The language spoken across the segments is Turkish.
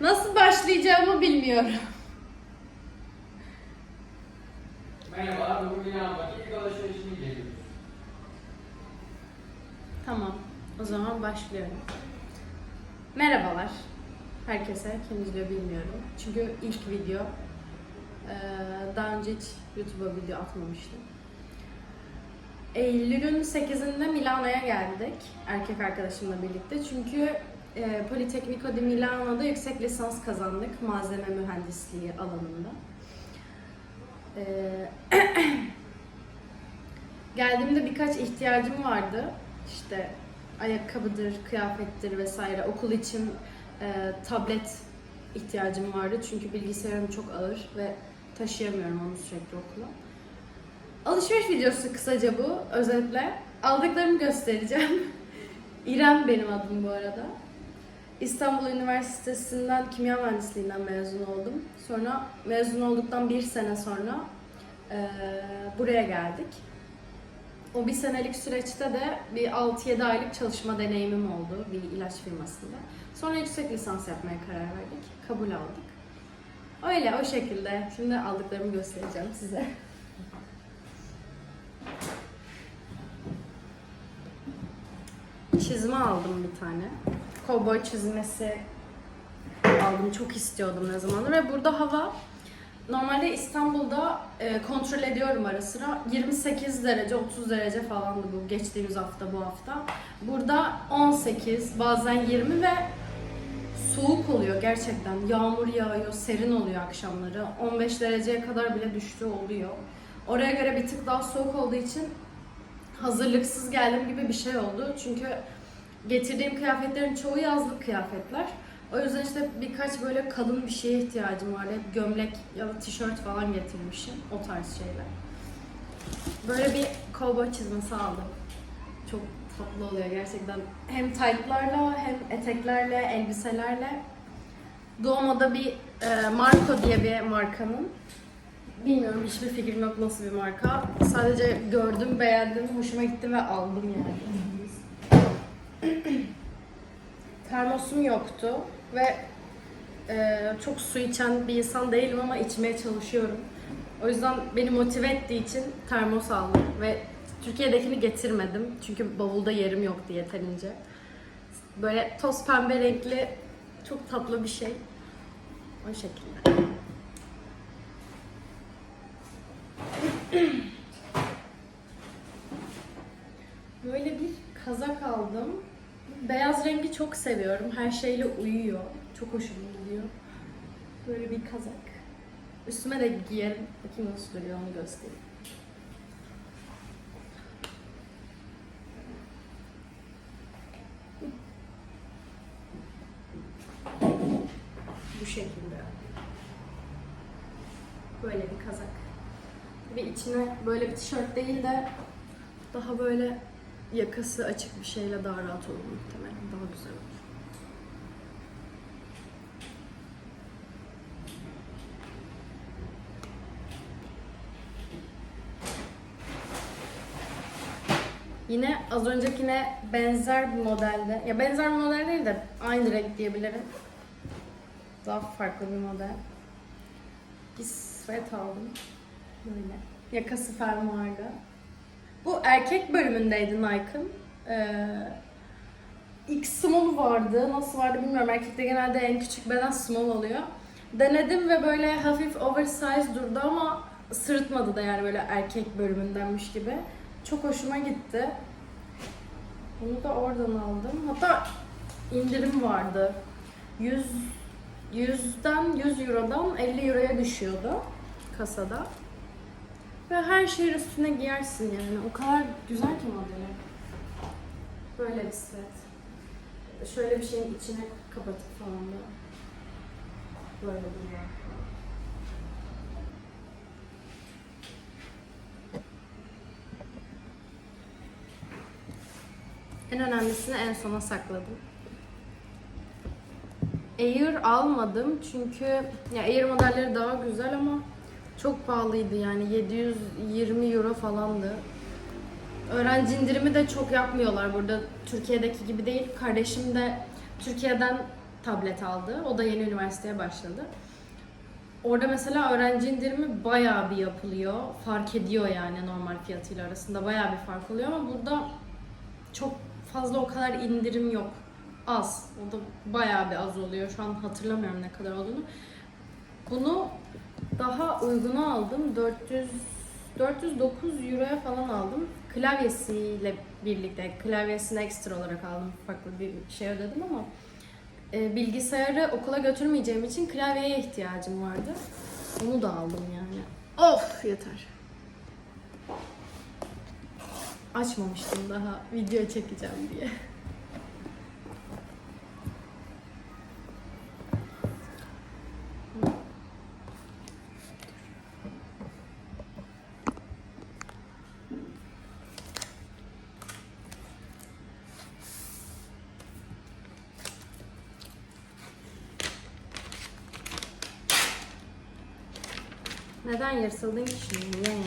Nasıl başlayacağımı bilmiyorum. Merhabalar, bugün Milano'daki ilk alışverişini geliyoruz. Tamam. O zaman başlıyorum. Merhabalar. Herkese kim izliyor bilmiyorum. Çünkü ilk video. Ee, Daha önce hiç YouTube'a video atmamıştım. Eylül'ün 8'inde Milano'ya geldik. Erkek arkadaşımla birlikte. Çünkü e, Politecnico di Milano'da yüksek lisans kazandık. Malzeme mühendisliği alanında. Ee, Geldiğimde birkaç ihtiyacım vardı. İşte ayakkabıdır, kıyafettir vesaire. Okul için e, tablet ihtiyacım vardı. Çünkü bilgisayarım çok ağır ve taşıyamıyorum onu sürekli okula. Alışveriş videosu kısaca bu. Özetle aldıklarımı göstereceğim. İrem benim adım bu arada. İstanbul Üniversitesi'nden kimya mühendisliğinden mezun oldum. Sonra mezun olduktan bir sene sonra e, buraya geldik. O bir senelik süreçte de bir 6-7 aylık çalışma deneyimim oldu bir ilaç firmasında. Sonra yüksek lisans yapmaya karar verdik. Kabul aldık. Öyle o şekilde. Şimdi aldıklarımı göstereceğim size. Çizme aldım bir tane. Kovboy çizmesi aldım. Çok istiyordum ne zamandır. Ve burada hava Normalde İstanbul'da e, kontrol ediyorum ara sıra. 28 derece, 30 derece falandı bu geçtiğimiz hafta, bu hafta. Burada 18, bazen 20 ve soğuk oluyor gerçekten. Yağmur yağıyor, serin oluyor akşamları. 15 dereceye kadar bile düştüğü oluyor. Oraya göre bir tık daha soğuk olduğu için hazırlıksız geldim gibi bir şey oldu. Çünkü getirdiğim kıyafetlerin çoğu yazlık kıyafetler. O yüzden işte birkaç böyle kalın bir şeye ihtiyacım vardı. Hep gömlek ya da tişört falan getirmişim. O tarz şeyler. Böyle bir kovboy çizmesi aldım. Çok tatlı oluyor gerçekten. Hem taytlarla hem eteklerle, elbiselerle. Doğma'da bir e, Marco diye bir markanın. Bilmiyorum hiçbir fikrim yok nasıl bir marka. Sadece gördüm, beğendim, hoşuma gitti ve aldım yani. Termosum yoktu ve e, çok su içen bir insan değilim ama içmeye çalışıyorum. O yüzden beni motive ettiği için termos aldım ve Türkiye'dekini getirmedim çünkü bavulda yerim yoktu yeterince. Böyle toz pembe renkli çok tatlı bir şey. O şekilde. Böyle bir kazak aldım. Beyaz rengi çok seviyorum. Her şeyle uyuyor. Çok hoşuma gidiyor. Böyle bir kazak. Üstüme de giyerim. Bakayım nasıl duruyor onu göstereyim. Bu şekilde. Böyle bir kazak. Ve içine böyle bir tişört değil de daha böyle yakası açık bir şeyle daha rahat olur muhtemelen. Daha güzel olur. Yine az öncekine benzer bir modelde, ya benzer bir model değil de aynı renk diyebilirim. Daha farklı bir model. Bir sweat aldım. Böyle. Yakası fermuarlı. Bu erkek bölümündeydi Nike'ın. Ee, ilk small vardı. Nasıl vardı bilmiyorum. Erkekte genelde en küçük beden small oluyor. Denedim ve böyle hafif oversize durdu ama sırıtmadı da yani böyle erkek bölümündenmiş gibi. Çok hoşuma gitti. Bunu da oradan aldım. Hatta indirim vardı. 100 100'den 100 Euro'dan 50 Euro'ya düşüyordu kasada. Ve her şeyin üstüne giyersin yani. O kadar güzel ki modeli. Böyle bir set. Şöyle bir şeyin içine kapatıp falan da böyle duruyor. En önemlisini en sona sakladım. Air almadım çünkü ya Air modelleri daha güzel ama çok pahalıydı yani 720 euro falandı. Öğrenci indirimi de çok yapmıyorlar burada. Türkiye'deki gibi değil. Kardeşim de Türkiye'den tablet aldı. O da yeni üniversiteye başladı. Orada mesela öğrenci indirimi bayağı bir yapılıyor. Fark ediyor yani normal fiyatıyla arasında bayağı bir fark oluyor ama burada çok fazla o kadar indirim yok. Az. O da bayağı bir az oluyor. Şu an hatırlamıyorum ne kadar olduğunu. Bunu daha uyguna aldım. 400 409 euroya falan aldım. Klavyesiyle birlikte, klavyesini ekstra olarak aldım. Farklı bir şey ödedim ama e, bilgisayarı okula götürmeyeceğim için klavyeye ihtiyacım vardı. Onu da aldım yani. Of yeter. Açmamıştım daha video çekeceğim diye. Neden yırtıldın ki şimdi? Niye yani?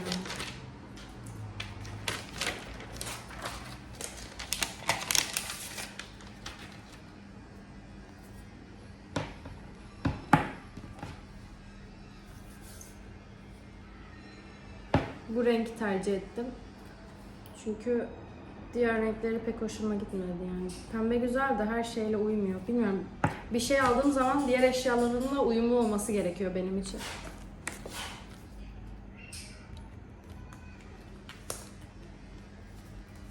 Bu rengi tercih ettim. Çünkü diğer renkleri pek hoşuma gitmedi yani. Pembe güzel de her şeyle uymuyor. Bilmiyorum. Bir şey aldığım zaman diğer eşyalarımla uyumlu olması gerekiyor benim için.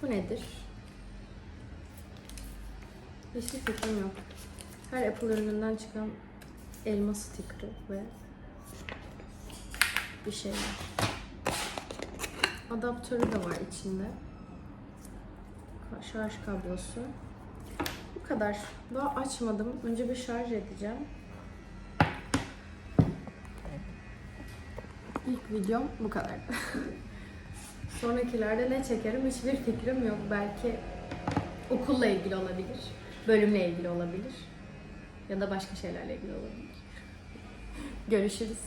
Bu nedir? Hiçbir fikrim yok. Her Apple ürününden çıkan elma stikeri ve bir şeyler. Adaptörü de var içinde. Şarj kablosu. Bu kadar. Daha açmadım. Önce bir şarj edeceğim. İlk videom bu kadar. Sonrakilerde ne çekerim hiçbir fikrim yok. Belki okulla ilgili olabilir, bölümle ilgili olabilir ya da başka şeylerle ilgili olabilir. Görüşürüz.